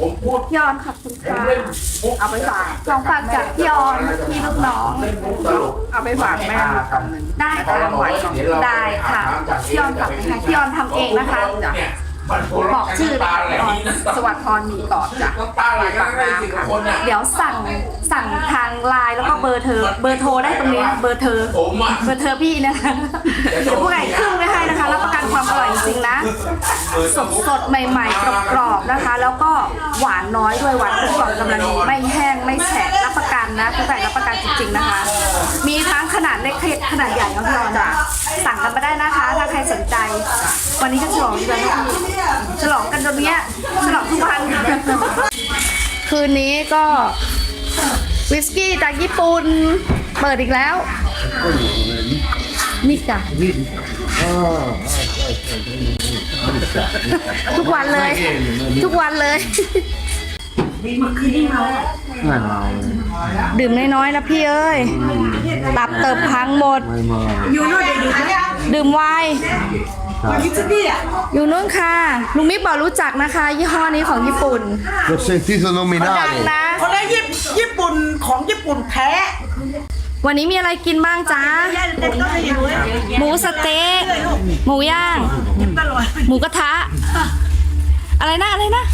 ผมพูดพี่ออนขอบคุณค่ะเล่นมุกเอาไปฝากของฝากจากพี่ออนพี่ลูกน้อง เล่นมุกตลกเอาไปฝากแม่ได้ค่ะได้ค่ะพี่ออนฝากให้พี่ออนทำเองนะคะ เนี่ยมันโผล่ บอกชื่อเลยตาค่ะไหลพี่ออนนะสวัสดิ์พรหมีกรอบจ้ะน้ำตาไหลกันได้สิบกว่าคนน่ะเดี๋ยวสั่งสั่งทางไลน์แล้วก็เบอร์เธอ เบอร์โทรได้ตรงนี้เบอร์เธอผมอะเบอร์เธอพี่นะคะเดี๋ยวผู้ใหญ่ครึ่งไว้ให้นะคะรับประกันความอร่อยจริงๆนะสดสดๆใหม่ๆกรอบๆนะคะ แล้วก็หวานน้อยด้วยหวานกลมกล่อมกำลังดีไม่แห้งไม่แฉะรับประกันนะผู้ใหญ่รับประกันจริงๆนะคะ มีทั้งขนาดเล็กขนาดใหญ่นะพี่ออนจ้ะสั่งกันมาได้นะคะ ถ้าใครสนใจ วันนี้ก็ฉลองดีกันนะพี่ฉลองกันตรงเนี้ยฉลองทุกวัน คืนนี้ก็วิสกี้จากญี่ปุ่นเปิดอีกแล้ว นี่จ้ะทุกวันเลย ทุกวันเลยดื่มน้อยๆนะพี่เอ้ยตับเติบพังหมดดื่มไวน์ อยู่นู้นค่ะ ลุงมิกบอกรู้จักนะคะ ยี่ห้อนี้ของญี่ปุ่น L'ho sentito ดัง nominare. นะ คนละญี่ปุ่นญี่ปุ่นของญี่ปุ่นแท้วันนี้มีอะไรกินบ้างจ๊ะเด็กก็ไม่รู้หมูสะเต๊ะหมูย่างกินตลอดหมูกระทะ อะไรนะอะไรนะ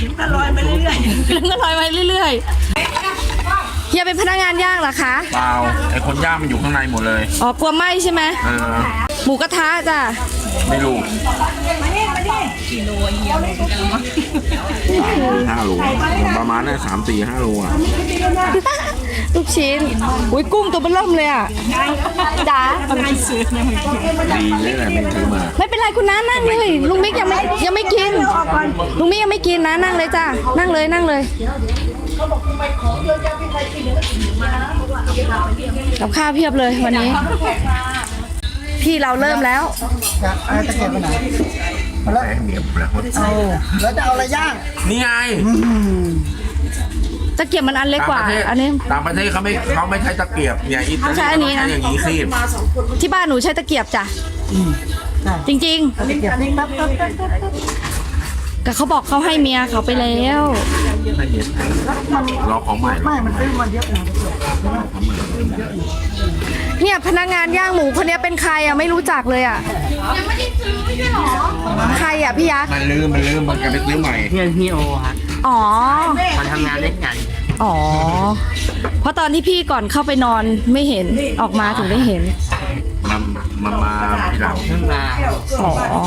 กินตลอดไปเรื่อยเรื่องก็ลอยไปเรื่อยๆ เฮียเป็นพนักงานย่างเหรอคะ เปล่าไอคนย่างมันอยู่ข้างในหมดเลย อ๋อกลัวไหมใช่ไหมเออ หมูกระทะจ้ะไม่รู้ห้าโลประมาณนั้นสามสี่ห้าโลอะลูกชิ้นอุ้ยกุ้งตัวเบนล่มเลยอะจ๋าดีเลยแหละไม่ซื้อมาไม่เป็นไรคุณน้านั่งเลยลุงมิกยังไม่ยังไม่กินลุงมิกยังไม่กินนะนั่งเลยจ้ะนั่งเลยนั่งเลย กับข้าวเพียบเลยวันนี้ พี่เราเริ่มแล้วอะไรตะเกียบไปไหนเหนียวแล้วแล้วจะเอาอะไรย่าง นี่ไงตะเกียบมันอันเล็กกว่าต่างประเทศอันนี้ต่างประเทศเขาไม่เขาไม่ใช้ตะเกียบอย่างอิตาลีใช้อันนี้นะเขาใช้อย่างนี้คีบที่บ้านหนูใช้ตะเกียบจ้ะจริงๆแต่เขาบอกเขาให้เมียเขาไปแล้ว รอของใหม่รอมันซื้อมาเยอะนะเนี่ยพนักงานย่างหมูคนเนี้ยเป็นใครอะไม่รู้จักเลยอะยังไม่ได้ซื้อไม่ใช่หรอใครอะพี่ยักษ์มันลืมมันลืมมันจะไปซื้อใหม่เพื่อนพี่โอครับอ๋อมันทำงานด้วยกันอ๋อ เพราะตอนที่พี่ก่อนเข้าไปนอนไม่เห็นออกมาถึงได้เห็นมันมันมาทีหลังเพิ่งมาอ๋อ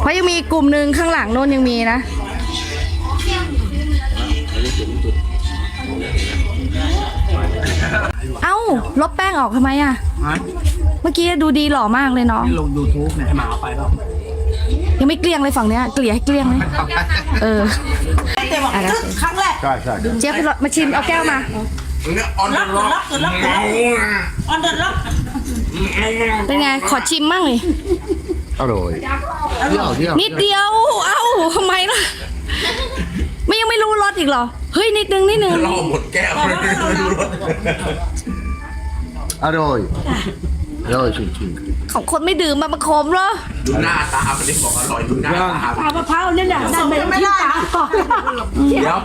เพราะยังมีอีกกลุ่มหนึ่งข้างหลังโน้นยังมีนะ เอ้า ลบแป้งออกทำไมอะเมื่อกี้ดูดีหล่อมากเลยน้องลง YouTube เนี่ยหมาเอาไปเปล่ายังไม่เกลี้ยงเลยฝั่งเนี้ย เกลี่ยให้เกลี้ยงเลยเออๆแต่ว่าครั้งแรกใช่ใช่เจี๊ยบมาชิมเอาแก้วมาเนี่ยออนเดล็ออกร์ล็อกล็อกล็อกล็อกออนเดอร์ล็อกเป็นไง ขอชิมมั่งเลยอร่อยเที่ยวเที่ยวนิดเดียว เอ้าทำไมล่ะ ไม่ยังไม่รู้รสอีกเหรอ เฮ้ยนิดนึงนิดนึงล่อหมดแก้วเลยไม่รู้รส อร่อยอร่อยจริงของคนไม่ดื่มมาประคมเหรอดูหน้าตามันนี่บอกอร่อยดูหน้าตาปลามะพร้าวนี่แหละได้เป็นที่ตาก่อนเดี๋ยว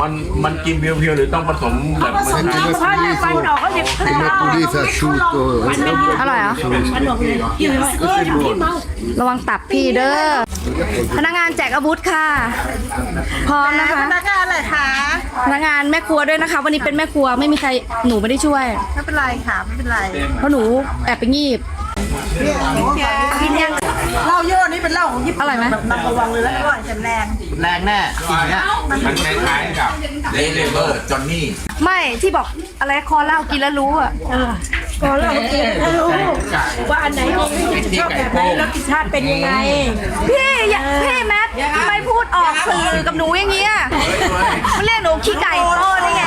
มันมันกินเพียวๆหรือต้องผสมแบบมันๆไง come ถ้าเนี่ยฟันออกก็เด็ก come pulito asciutto อร่อยเหรอ questo è buono ระวังตับพี่เด้อ พนักงานแจกอาวุธค่ะ พร้อมนะคะ พนักงานอะไรคะพนักงานแม่ครัวด้วยนะคะ วันนี้เป็นแม่ครัวไม่มีใครหนูไม่ได้ช่วย ไม่เป็นไรค่ะไม่เป็นไรเพราะหนูแอบไปงีบกินยังเหล้ายี่ห้อนี้เป็นเหล้าของญี่ปุ่นอร่อยไหมแบบนำระวังเลยแล้วอร่อยแข็งแรงแรงแน่จริงเนี่ยมันคล้ายๆกับเลเดเบอร์จอนนี่ไม่ที่บอกอะไรคอเหล้ากินแล้วรู้อะ ก็เรากินให้รู้ว่าอันไหนชอบแบบไหนรสชาติเป็นยังไง พี่อย่าพี่แมททำไมพูดออกสื่อกับหนูอย่างเงี้ยมันเรียกหนูขี้ไก่โต้นี่ไง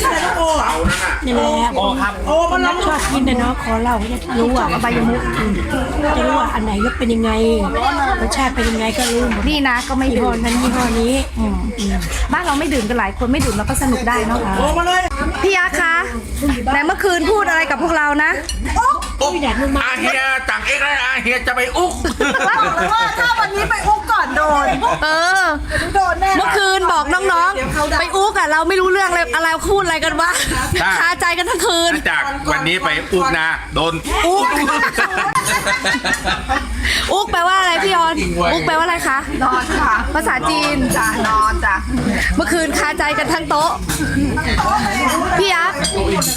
ใช่ลูกโอ้เอานั่นน่ะนี่แหละโอครับโอ้มันชอบกินนะเนาะขอเราจะรู้อะอบายมุกจะรู้ว่าอันไหนก็เป็นยังไงรสชาติเป็นยังไงก็รู้หมดนี่นะก็ไม่ยี่ห้ดื่อมนั้นยี่ห้อนี้อืมบ้านเราไม่ดื่มกันหลายคนไม่ดื่มแล้วก็สนุกได้เนาะโอ้มาเลย พี่ยักษ์คะไหนเมื่อคืนพูดอะไรกับพวกเรานะ อุ๊บอาเฮียจากเอ็กซ์แล้วอาเฮียจะไปอุ๊กบอกเลยว่าถ้าวันนี้ไปอุ้กก่อนโดนเออ โดนแน่ เมื่อคืนบอกน้องๆ ไปอุ๊กอะเราไม่รู้เรื่องเลยอะไรพูดอะไรกันวะคาใจกันทั้งคืน จากวันนี้ไปอุ๊กนะ โดนอุ๊ก อุ๊กแปลว่าอะไรพี่ออน อุ๊กแปลว่าอะไรคะ นอนค่ะ ภาษาจีน จ้ะนอนจ้ะเมื่อคืนคาใจกันทั้งโต๊ะ พี่ยักษ์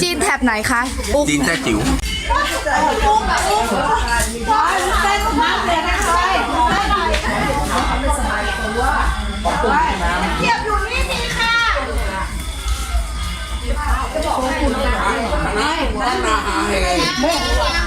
จีนแถบไหนคะ อุ๊กจีนแท้จิ๋วนี่ค่ะ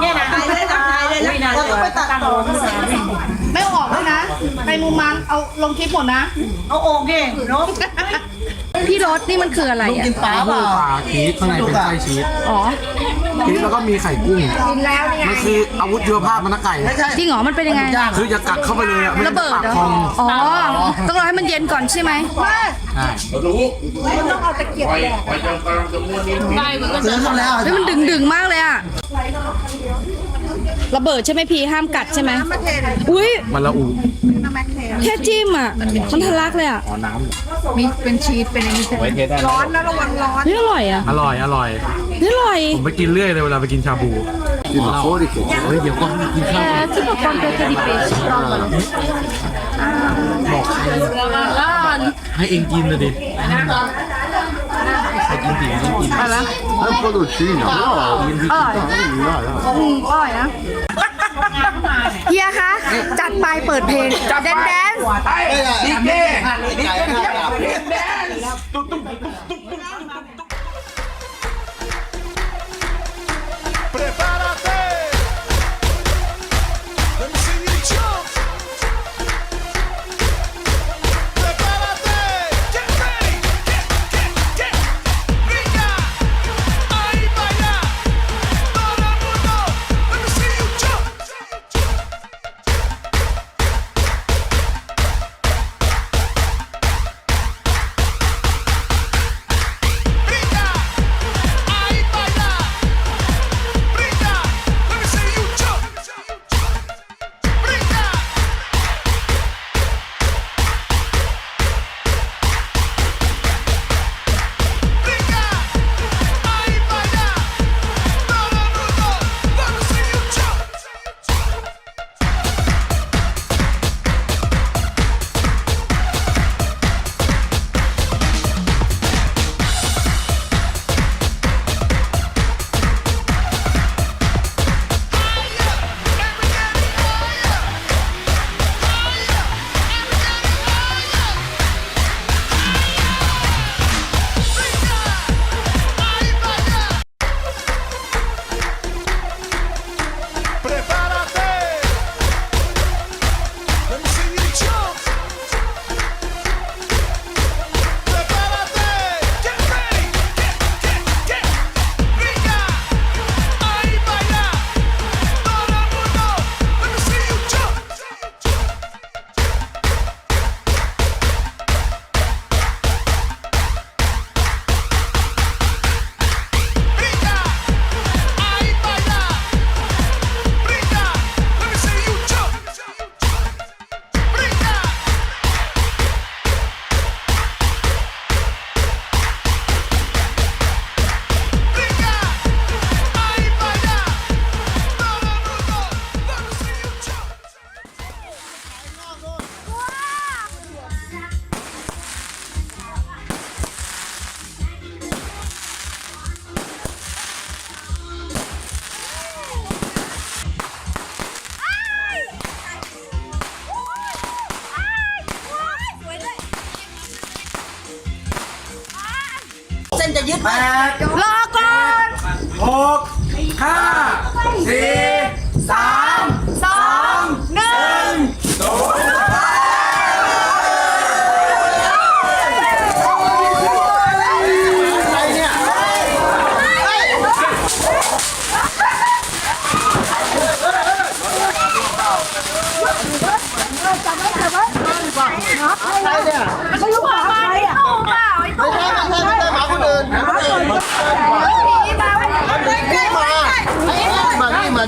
เงี้ยนะถ่ายเลยนะถ่ายเลยนะเราต้องไปตัดต่อไม่ร้อนเอาออกแล้วนะไปตัดต่อ มุมมันเอาลงคลิปหมดนะ เอาโอ่งเก่งเนาะพี่รถนี่มันคืออะไรอะปลาเปล่าชีสข้างในเป็นไส้ชีสอ๋อชีสแล้วก็มีไข่กุ้งกินแล้วนี่ไงมันคืออาวุธชีวภาพมันนะไก่จริงเหรอมันเป็นยังไงคืออย่ากัดเข้าไปเลยอะไม่ระเบิดเหรอพองอ๋อต้องรอให้มันเย็นก่อนใช่ไหมใช่รู้ต้องเอาตะเกียบแดกไปจนกำลังจะม้วนนิ้วซื้อเขาแล้วเฮ้ยมันดึงดึงๆมากเลยอะ ระเบิดใช่ไหมพี่ห้ามกัดใช่ไหมอุ้ยมันละอุแค่จิ้มอะมันทะลักเลยอะอ๋อน้ำมีเป็นชีสเป็นอะไรนี่ไว้เทสได้ร้อนนี่อร่อยอะอร่อยอร่อย นี่อร่อยผมไปกินเรื่อยเลยเวลาไปกินชาบู Sì, ma fuori che เฮ้ยเดี๋ยวก็กินข้าว Eh, tipo polpette di pesce, provalo. บอกให้เองกินเลยดิให้กินดิ ให้กิน È un po' dolcino, però... Allora. Dai, dai. อืมอร่อยนะเฮียคะ จัดไปเปิดเพลงแดนแดนดีเก้ Prepárate.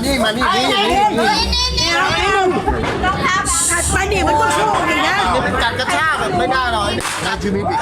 นี่มานี่มานี่นี่นี่นี่ถัดไปนี่มันก็โชคดีนะนี่เป็นการกระชากแบบไม่ได้หรอกนายจูมิบิ